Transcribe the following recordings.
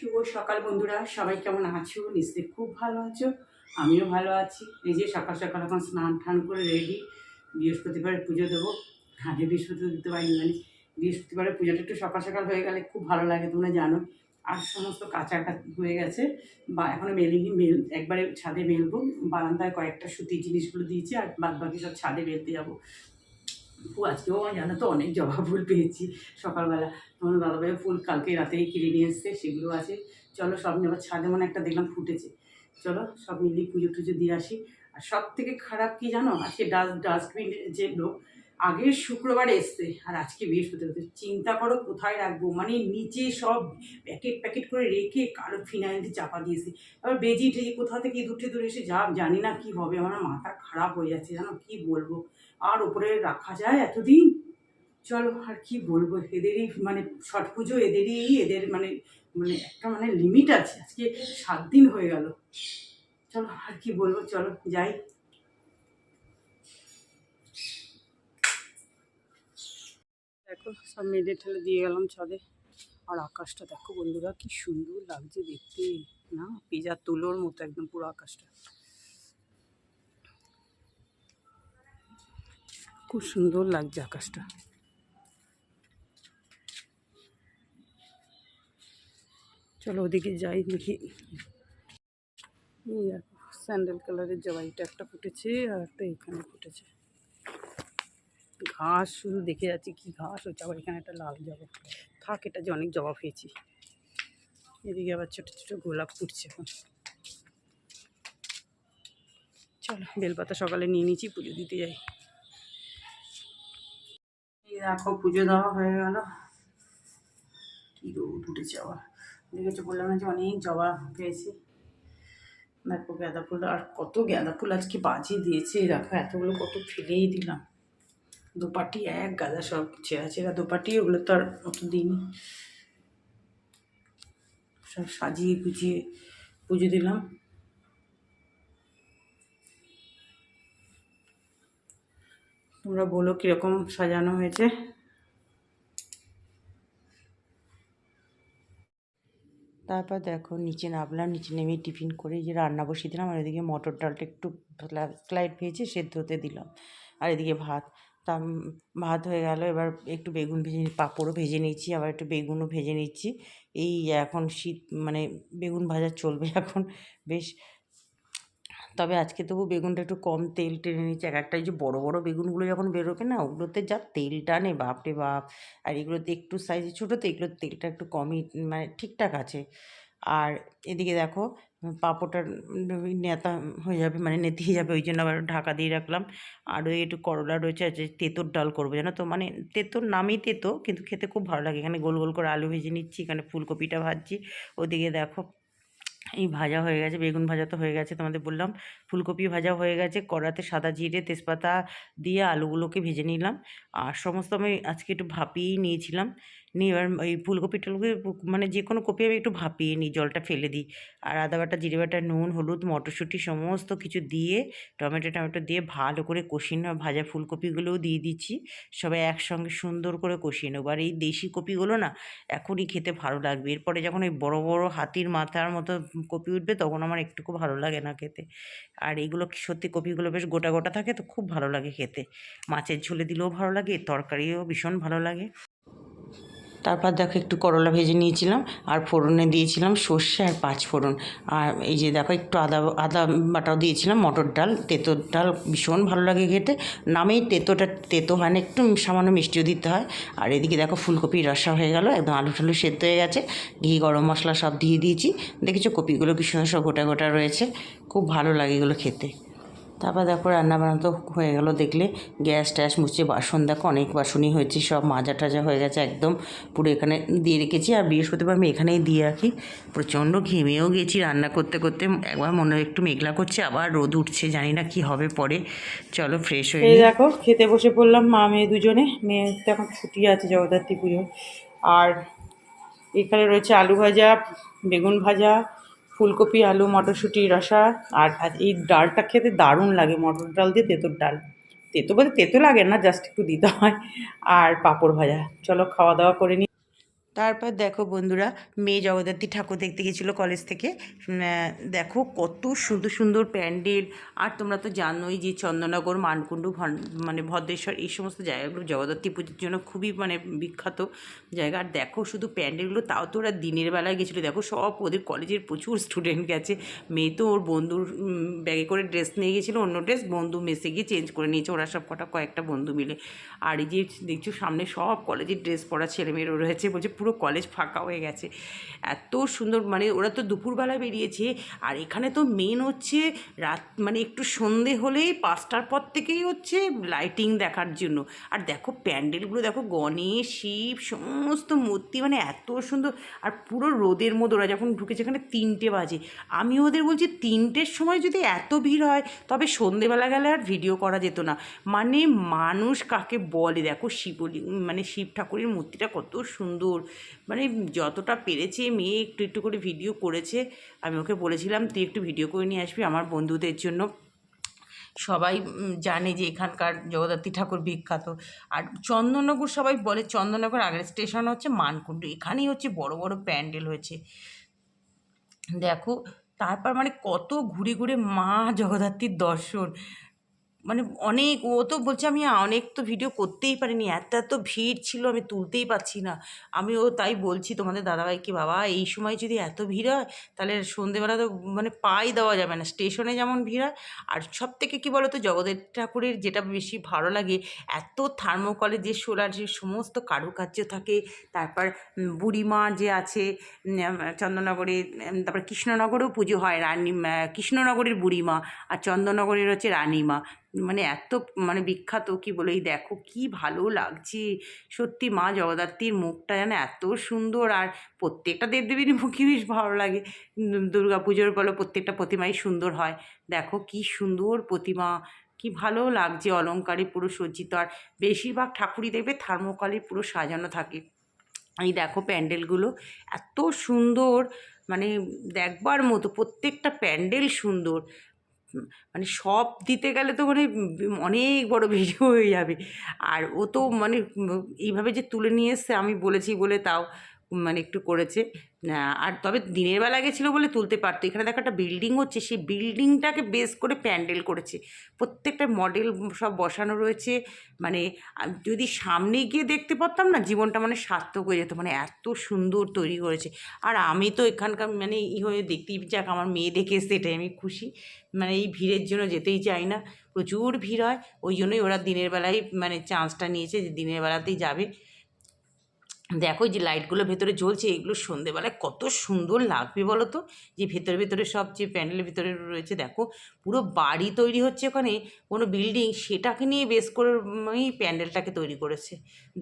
শুভ সকাল বন্ধুরা, সবাই কেমন আছো? নিশ্চয়ই খুব ভালো আছো, আমিও ভালো আছি। এই যে সকাল সকাল এখন স্নান টান করে রেডি বৃহস্পতিবার পুজো দেবো। আগে বৃহস্পতিবার দিতে পারিনি মানে বৃহস্পতিবারের পুজোটা একটু সকাল সকাল হয়ে গেলে খুব ভালো লাগে, তোমরা জানো। আর সমস্ত কাঁচা হয়ে গেছে, বা এখনও মেলিনি, মেল, একবারে ছাদে মেলবো। বারান্দায় কয়েকটা সুতির জিনিসগুলো দিয়েছি, আর বাদ বাকি সব ছাদে মেলতে যাব। ও, আজকেও জানো তো অনেক জবা ফুল পেয়েছি সকালবেলা। তোমার দাদাভাই ফুল কালকে রাতেই কিনে নিয়ে এসছে, সেগুলো আছে। চলো, সব নিয়ে আবার ছাদে মনে একটা দেখলাম ফুটেছে। চলো, সব মিলিয়ে পুজো টুজো দিয়ে আসি। আর সব থেকে খারাপ কি জানো? আজকে ডাস্ট ডাস্টবিন যে লোক আগের শুক্রবার এসছে, আর আজকে বৃহস্পতিবার। চিন্তা করো কোথায় রাখব? মানে নিচে সব প্যাকেট প্যাকেট করে রেখে কারও ফিনাইল দিয়ে চাপা দিয়েছে। আবার বেজি টেজি কোথা থেকে দুটে দূরে এসে যা, জানি না কি হবে, আমার মাথা খারাপ হয়ে যাচ্ছে, জানো কি বলব? আর ওপরে রাখা যায় এতদিন? চলো, আর কি বলব? এদেরই মানে ছট পুজো, এদেরই এদের মানে মানে একটা মানে লিমিট আছে। আজকে সাত দিন হয়ে গেল। চলো, আর কি বলব? চলো, যাই। দেখো, সব মেডে ঠেলে দিয়ে গেলাম ছাদে আর আকাশটা দেখো বন্ধুরা, কি সুন্দর লাগছে দেখতে। না, পেজা তুলোর মতো একদম পুরো আকাশটা। খুব সুন্দর লাগছে আকাশটা। চলো ওদিকে যাই, দেখো। স্যান্ডেল কালারের জবাইটা একটা ফুটেছে আর একটা এখানে ফুটেছে। ঘাস, শুধু দেখে যাচ্ছি কি ঘাস হচ্ছে। আবার এখানে একটা লাল জবা থাক, এটা যে অনেক জবা পেয়েছি এদিকে আবার ছোটো ছোটো গোলাপ ফুটছে এখন। চলো, বেলপাতা সকালে নিয়ে নিয়েছি, পুজো দিতে যাই। দেখো, পুজো দেওয়া হয়ে গেল। কি রোদ উঠেছে আবার। দেখেছ, বললাম যে অনেক জবা পেয়েছি দেখো, গাঁদা ফুল, আর কত গাঁদা ফুল আজকে বাজিয়ে দিয়েছে। দেখো, এতগুলো, কত ফেলেই দিলাম। দুপাটি, এক গাদা সব ছেঁড়া ছেঁড়া দুপাটি, ওগুলো তো আর অত দিনই সব সাজিয়ে গুছিয়ে পুজো দিলাম। তোমরা বলো কীরকম সাজানো হয়েছে। তারপর দেখো, নিচে নামলাম নিচে নেমে টিফিন করে যে রান্না বসিয়ে দিলাম, আর এদিকে মটর ডালটা একটু স্লাইড ভেজে সেদ্ধ হতে দিলাম। আর এদিকে ভাত। তা ভাত হয়ে গেল, এবার একটু বেগুন ভেজে পাঁপড়ও ভেজে নিচ্ছি আবার একটু বেগুনও ভেজে নিচ্ছি এই এখন শীত মানে বেগুন ভাজা চলবে এখন, বেশ। তবে আজকে তবু বেগুনটা একটু কম তেল টেনে নিচ্ছে এক একটা যে বড়ো বড়ো বেগুনগুলো যখন বেরোবে না, ওগুলোতে যা তেল টানে বাপরে বাপ। আর এগুলোতে একটু সাইজে ছোটো তো, এগুলোর তেলটা একটু কমই মানে ঠিকঠাক আছে। আর এদিকে দেখো পাঁপড়টা নেতা হয়ে যাবে মানে নেতিয়ে যাবে, ওই জন্য আবার ঢাকা দিয়ে রাখলাম। আর ওই একটু করলা রয়েছে আছে তেঁতোর ডাল করব, জানো তো? মানে তেঁতোর নামই তেঁতো, কিন্তু খেতে খুব ভালো লাগে। এখানে গোল গোল করে আলু ভেজে নিচ্ছি, এখানে ফুলকপিটা ভাজছি। ওদিকে দেখো এই ভাজা হয়ে গেছে, বেগুন ভাজা তো হয়ে গেছে তোমাদের বললাম। ফুলকপি ভাজা হয়ে গেছে, কড়াতে সাদা জিরে, তেজপাতা দিয়ে আলুগুলোকে ভেজে নিলাম। আর সমস্ত আমি আজকে একটু ভাপিয়েই নিয়েছিলাম। নিয়ে এবার ওই ফুলকপি টুলকপি মানে যে কোনো কপি আমি একটু ভাপিয়ে নিই, জলটা ফেলে দিই। আর আদা বাটা, জিরে বাটা, নুন, হলুদ, মটরশুঁটি সমস্ত কিছু দিয়ে, টমেটো টমেটো দিয়ে ভালো করে কষিয়ে নেওয়া ভাজা ফুলকপিগুলোও দিয়ে দিচ্ছি। সবাই একসঙ্গে সুন্দর করে কষিয়ে নেব। আর এই দেশি কপিগুলো না এখনই খেতে ভালো লাগবে। এরপরে যখন ওই বড় বড় হাতির মাথার মতো কপি উঠবে তখন আমার একটুকু ভালো লাগে না খেতে। আর এইগুলো সত্যি কপিগুলো বেশ গোটা গোটা থাকে তো খুব ভালো লাগে খেতে। মাছের ঝোলে দিলেও ভালো লাগে, তরকারিও ভীষণ ভালো লাগে। তারপর দেখো একটু করলা ভেজে নিয়েছিলাম, আর ফোড়নে দিয়েছিলাম সর্ষে আর পাঁচ ফোড়ন। আর এই যে দেখো একটু আদা আদা বাটাও দিয়েছিলাম, মটর ডাল তেঁতোর ডাল ভীষণ ভালো লাগে খেতে। নামেই তেঁতোটা, তেঁতো হয় না, একটু সামান্য মিষ্টিও দিতে হয়। আর এদিকে দেখো ফুলকপি রসা হয়ে গেল, একদম আলু টালু সেদ্ধ হয়ে গেছে। ঘি, গরম মশলা সব দিয়ে দিয়েছি। দেখেছ কপিগুলো কি সুন্দর সব গোটা গোটা রয়েছে। খুব ভালো লাগে এগুলো খেতে। তারপর দেখো রান্না বান্না তো হয়ে গেল দেখলে গ্যাস ট্যাস মুছে বাসন দেখো অনেক বাসনই হয়েছে সব মাজা টাজা হয়ে গেছে একদম। পুরো এখানে দিয়ে রেখেছি আর বৃহস্পতিবার আমি এখানেই দিয়ে রাখি। প্রচণ্ড ঘেমেও গেছি রান্না করতে করতে একবার মনে হয় একটু মেঘলা করছে আবার রোদ উঠছে জানি না কি হবে পরে। চলো ফ্রেশ হয়ে দেখো খেতে বসে পড়লাম মা মেয়ে দুজনে মেয়ে তো এখন ছুটি আছে জগদ্ধাত্রী পুজো আর এখানে রয়েছে আলু ভাজা বেগুন ভাজা ফুলকপি, আলু, মটরশুঁটি, রসা আর এই ডালটা খেতে দারুণ লাগে, মটর ডাল দিয়ে তেঁতুর ডাল। তেঁতো বলতে তেঁতো লাগে না, জাস্ট একটু দিতে হয়। আর পাঁপড় ভাজা। চলো খাওয়া দাওয়া করে নিই তারপর দেখো বন্ধুরা, মেয়ে জগদ্ধাত্রী ঠাকুর দেখতে গেছিল কলেজ থেকে। দেখো কত সুন্দর সুন্দর প্যান্ডেল। আর তোমরা তো জানোই যে চন্দননগর, মানকুণ্ডু মানে ভদ্রেশ্বর এই সমস্ত জায়গাগুলো জগদ্ধাত্রী পুজোর জন্য খুবই মানে বিখ্যাত জায়গা। আর দেখো শুধু প্যান্ডেলগুলো, তাও তো ওরা দিনের বেলায় গেছিল। দেখো সব ওদের কলেজের প্রচুর স্টুডেন্ট গেছে। মেয়ে তো ওর বন্ধুর ব্যাগে করে ড্রেস নিয়ে গেছিল, অন্য ড্রেস বন্ধু মেসে গিয়ে চেঞ্জ করে নিয়েছে। ওরা সব কটা কয়েকটা বন্ধু মিলে। আর এই যে দেখছ সামনে সব কলেজের ড্রেস পরা ছেলেমেয়েরা রয়েছে বলছে পুরো কলেজ ফাঁকা হয়ে গেছে। এত সুন্দর মানে ওরা তো দুপুরবেলা বেরিয়েছে। আর এখানে তো মেন হচ্ছে রাত মানে একটু সন্ধে হলেই পাঁচটার পর থেকেই হচ্ছে লাইটিং দেখার জন্য। আর দেখো প্যান্ডেলগুলো, দেখো গণেশ, শিব, সমস্ত মূর্তি মানে এত সুন্দর। আর পুরো রোদের মধ্যে ওরা যখন ঢুকেছে, এখানে তিনটে বাজে। আমি ওদের বলছি, তিনটের সময় যদি এত ভিড় হয়, তবে সন্ধেবেলা গেলে আর ভিডিও করা যেত না। মানে মানুষ কাকে বলে? দেখো শিবলি মানে শিব ঠাকুরের মূর্তিটা কত সুন্দর। মানে যতটা পেরেছে মেয়ে একটু একটু করে ভিডিও করেছে, আমি ওকে বলেছিলাম, তুই একটু ভিডিও করে নিয়ে আসবি আমার বন্ধুদের জন্য। সবাই জানে যে এখানকার জগদ্ধাত্রী ঠাকুর বিখ্যাত। আর চন্দননগর সবাই বলে, চন্দননগর আগের স্টেশন হচ্ছে মানকুণ্ড, এখানেই হচ্ছে বড় বড় প্যান্ডেল হয়েছে। দেখো, তারপর মানে কত ঘুরে ঘুরে মা জগদ্ধাত্রীর দর্শন। মানে অনেক, ও তো বলছে আমি অনেক তো ভিডিও করতেই পারিনি। এত এত ভিড় ছিল, আমি তুলতেই পারছি না। আমি ও তাই বলছি তোমাদের দাদাভাইকে, বাবা, এই সময় যদি এত ভিড় হয়, তাহলে সন্ধেবেলা তো মানে পাই দেওয়া যাবে না। স্টেশনে যেমন ভিড় হয়, আর সব থেকে কী বলো তো জগদ্ধাত্রী ঠাকুরের যেটা বেশি ভালো লাগে, এত থার্মোকলে যে সোলার, যে সমস্ত কারুকার্য থাকে, তারপর বুড়িমা যে আছে চন্দননগরে তারপর কৃষ্ণনগরেও পুজো হয়, রানী কৃষ্ণনগরের বুড়িমা, আর চন্দননগরের হচ্ছে রানীমা। মানে এত মানে বিখ্যাত, কি বলে, এই দেখো কি ভালো লাগছে। সত্যি মা জগদ্ধাত্রীর মুখটা যেন এত সুন্দর, আর প্রত্যেকটা দেবদেবীর মুখই বেশ ভালো লাগে। দুর্গা পুজোর বলো, প্রত্যেকটা প্রতিমাই সুন্দর হয়। দেখো কি সুন্দর প্রতিমা, কি ভালো লাগছে অলংকারে পুরো সজ্জিত। আর বেশিরভাগ ঠাকুরই দেখবে থার্মোকলে পুরো সাজানো থাকে। এই দেখো প্যান্ডেলগুলো এত সুন্দর মানে দেখবার মতো প্রত্যেকটা প্যান্ডেল সুন্দর। মানে সব দিতে গেলে তো মানে অনেক বড় ভিডিও হয়ে যাবে। আর ও তো মানে এইভাবে যে তুলে নিয়ে এসছে, আমি বলেছি বলে তাও মানে একটু করেছে। আর তবে দিনের বেলা গেছিল বলে তুলতে পারতো। এখানে দেখো একটা বিল্ডিং হচ্ছে, সেই বিল্ডিংটাকে বেস করে প্যান্ডেল করেছে। প্রত্যেকটা মডেল সব বসানো রয়েছে। মানে যদি সামনে গিয়ে দেখতে পারতাম না, জীবনটা মানে সার্থক হয়ে যেত। মানে এত সুন্দর তৈরি করেছে। আর আমি তো এখানকার মানে ই হয়ে দেখতেই যাক, আমার মেয়ে দেখে এসে এটাই আমি খুশি। মানে এই ভিড়ের জন্য যেতেই চাই না। প্রচুর ভিড় হয়। ওই জন্যই ওরা দিনের বেলায় মানে চান্সটা নিয়েছে যে দিনের বেলাতেই যাবে। দেখো যে লাইটগুলো ভেতরে জ্বলছে, এগুলো সন্ধেবেলায় কত সুন্দর লাগবে বলো তো যে ভেতরে ভেতরে সব যে প্যান্ডেলের ভিতরে রয়েছে, দেখো পুরো বাড়ি তৈরি হচ্ছে ওখানে, কোনো বিল্ডিং সেটাকে নিয়ে বেশ করে প্যান্ডেলটাকে তৈরি করেছে,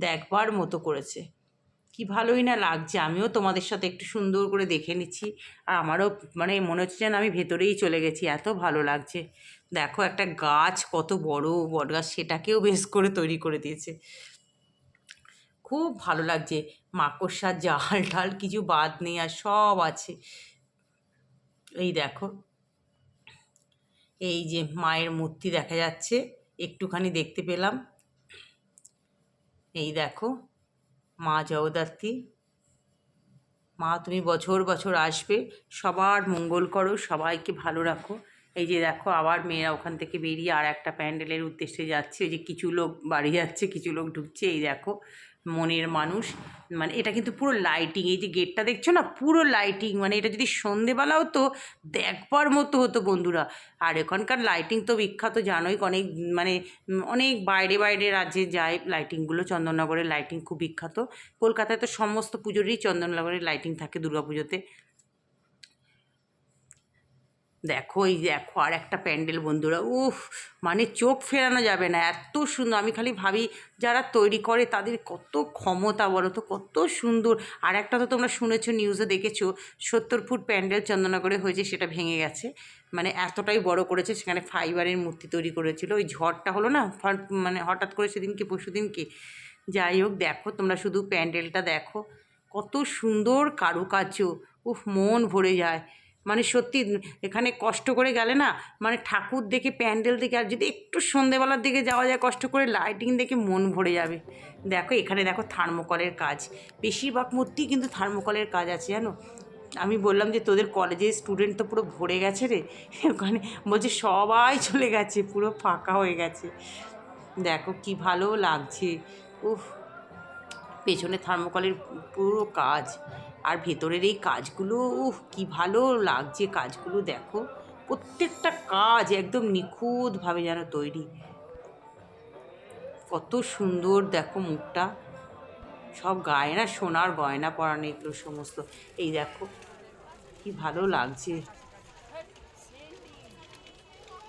দেখবার মতো করেছে। কি ভালোই না লাগছে, আমিও তোমাদের সাথে একটু সুন্দর করে দেখে নিচ্ছি, আর আমারও মানে মনে হচ্ছে যেন আমি ভেতরেই চলে গেছি, এত ভালো লাগছে। দেখো একটা গাছ কত বড় বট গাছ সেটাকেও বেশ করে তৈরি করে দিয়েছে। খুব ভালো লাগছে। মাকড়সার জাল টাল কিছু বাদ নেই আর সব আছে। এই দেখো। এই যে মায়ের মূর্তি দেখা যাচ্ছে, একটুখানি দেখতে পেলাম। এই দেখো, মা জগদ্ধাত্রী। মা, তুমি বছর বছর আসবে, সবার মঙ্গল করো, সবাইকে ভালো রাখো। এই যে দেখো, আবার মেয়েরা ওখান থেকে বেরিয়ে আর একটা প্যান্ডেলের উদ্দেশ্যে যাচ্ছে। ওই যে কিছু লোক বাড়ি যাচ্ছে, কিছু লোক ঢুকছে, এই দেখো। মনের মানুষ। মানে এটা কিন্তু পুরো লাইটিং এই যে গেটটা দেখছ না? পুরো লাইটিং মানে এটা যদি সন্ধেবেলা হতো, দেখবার মতো হতো বন্ধুরা। আর এখানকার লাইটিং তো বিখ্যাত, জানোই অনেক মানে অনেক বাইরে বাইরে রাজ্যে যায় লাইটিংগুলো চন্দননগরের লাইটিং খুব বিখ্যাত। কলকাতায় তো সমস্ত পুজোরই চন্দননগরের লাইটিং থাকে দুর্গাপুজোতে। দেখো, এই দেখো, আর একটা প্যান্ডেল বন্ধুরা, উফ মানে চোখ ফেরানো যাবে না, এত সুন্দর, আমি খালি ভাবি যারা তৈরি করে তাদের কত ক্ষমতা বলো তো, কত সুন্দর, আর একটা তো তোমরা শুনেছো নিউজে দেখেছ সত্তর ফুট প্যান্ডেল চন্দননগরে হয়েছে, সেটা ভেঙে গেছে মানে এতটাই বড় করেছে, সেখানে ফাইবারের মূর্তি তৈরি করেছিল, ওই ঝড়টা হলো না মানে হঠাৎ করে সেদিনকে, পরশু দিনকে, যাই হোক, দেখো, তোমরা শুধু প্যান্ডেলটা দেখো, কত সুন্দর কারুকার্য, উফ, মন ভরে যায় মানে সত্যি এখানে কষ্ট করে গেলে না মানে ঠাকুর দেখে প্যান্ডেল দেখে আর যদি একটু সন্ধেবেলার দিকে যাওয়া যায় কষ্ট করে লাইটিং দেখে মন ভরে যাবে। দেখো এখানে দেখো থার্মোকলের কাজ, বেশিরভাগ মূর্তি কিন্তু থার্মোকলের কাজ আছে জানো? আমি বললাম যে তোদের কলেজের স্টুডেন্ট তো পুরো ভরে গেছে রে, ওখানে বলছে সবাই চলে গেছে, পুরো ফাঁকা হয়ে গেছে। দেখো কি ভালো লাগছে, উফ, পেছনে থার্মোকলের পুরো কাজ। আর ভেতরের এই কাজগুলো উফ কি ভালো লাগছে কাজগুলো দেখো। প্রত্যেকটা কাজ একদম নিখুঁতভাবে যেন তৈরি। কত সুন্দর দেখো মুখটা। সব গয়না সোনার গয়না পরানো এগুলো সমস্ত। এই দেখো, কি ভালো লাগছে।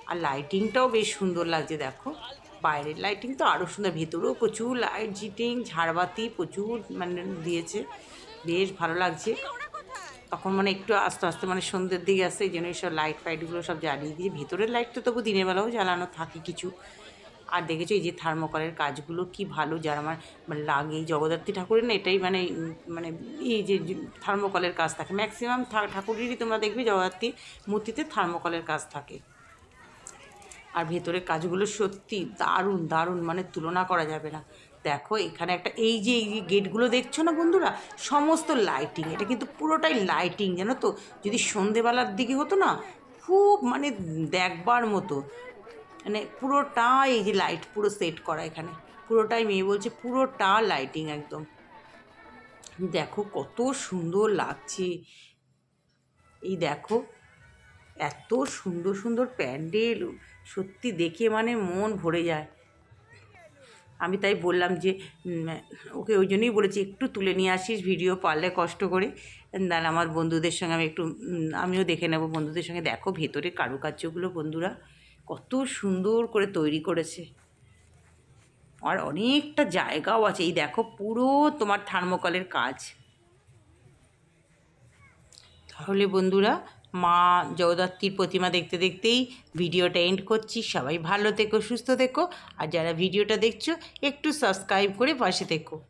আর লাইটিংটাও বেশ সুন্দর লাগছে দেখো। বাইরের লাইটিং তো আরও সুন্দর, ভেতরেও প্রচুর লাইট জিটিং ঝাড়বাতি প্রচুর মানে দিয়েছে। বেশ ভালো লাগছে। তখন মানে একটু আস্তে আস্তে মানে সন্ধ্যের দিকে আসছে, এই জন্য সব লাইট ফাইটগুলো সব জ্বালিয়ে দিয়ে ভেতরের লাইট তো তবু দিনের বেলাও জ্বালানো থাকে কিছু। আর দেখেছ এই যে থার্মোকলের কাজগুলো কি ভালো, যারা আমার মানে লাগে জগদ্ধাত্রী ঠাকুরের না, এটাই মানে মানে এই যে থার্মোকলের কাজ থাকে। ম্যাক্সিমাম ঠাকুরেরই তোমরা দেখবে জগদ্ধাত্রী মূর্তিতে থার্মোকলের কাজ থাকে। আর ভেতরের কাজগুলো সত্যি দারুণ দারুণ মানে তুলনা করা যাবে না। দেখো, এখানে একটা, এই যে এই যে গেটগুলো দেখছ না বন্ধুরা? সমস্ত লাইটিং এটা কিন্তু পুরোটাই লাইটিং জানো তো? যদি সন্ধেবেলার দিকে হতো না, খুব মানে দেখবার মতো। মানে পুরোটাই এই যে লাইট পুরো সেট করা এখানে। পুরোটাই মেয়ে বলছে পুরোটা লাইটিং একদম। দেখো কত সুন্দর লাগছে। এই দেখো, এত সুন্দর সুন্দর প্যান্ডেল, সত্যি দেখে মানে মন ভরে যায়। আমি তাই বললাম যে ওকে ওই জন্যই বলেছি, একটু তুলে নিয়ে আসিস ভিডিও পারলে কষ্ট করে। দেন আমার বন্ধুদের সঙ্গে আমি একটু আমিও দেখে নেব বন্ধুদের সঙ্গে। দেখো ভেতরে কারুকার্যগুলো, বন্ধুরা। কত সুন্দর করে তৈরি করেছে। আর অনেকটা জায়গাও আছে। এই দেখো পুরো তোমার থার্মোকলের কাজ। তাহলে বন্ধুরা মা জগদ্ধাত্রীর প্রতিমা দেখতে দেখতেই ভিডিওটা এন্ড করছি। সবাই ভালো থেকো, সুস্থ থেকো। আর যারা ভিডিওটা দেখছ, একটু সাবস্ক্রাইব করে পাশে থেকো।